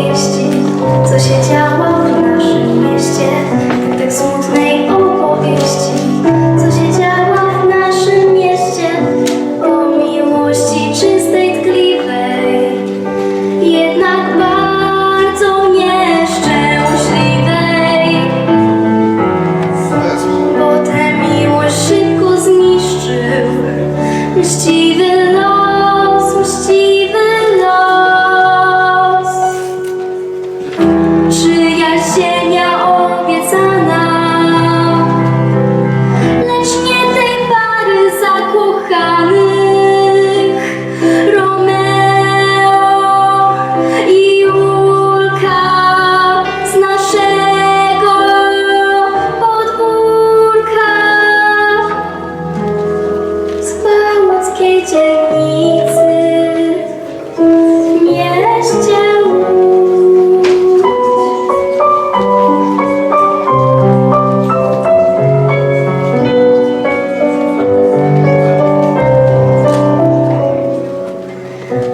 opowieści, co się działo.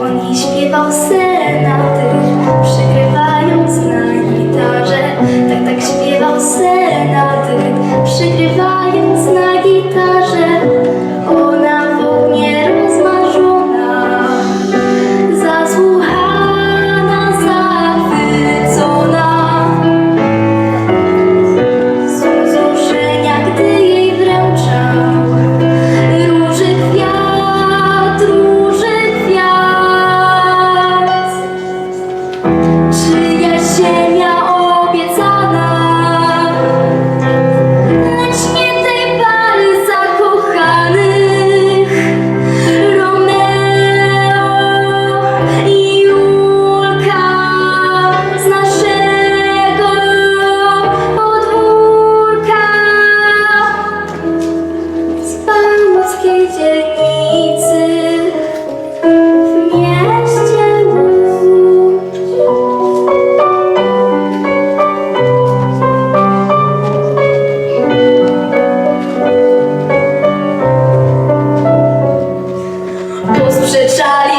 On śpiewał senaty, przygrywając na gitarze. Tak, tak śpiewał senaty, przygrywając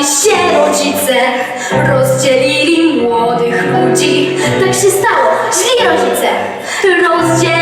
się rodzice rozdzielili młodych ludzi. Tak się stało, źli rodzice rozdzielili.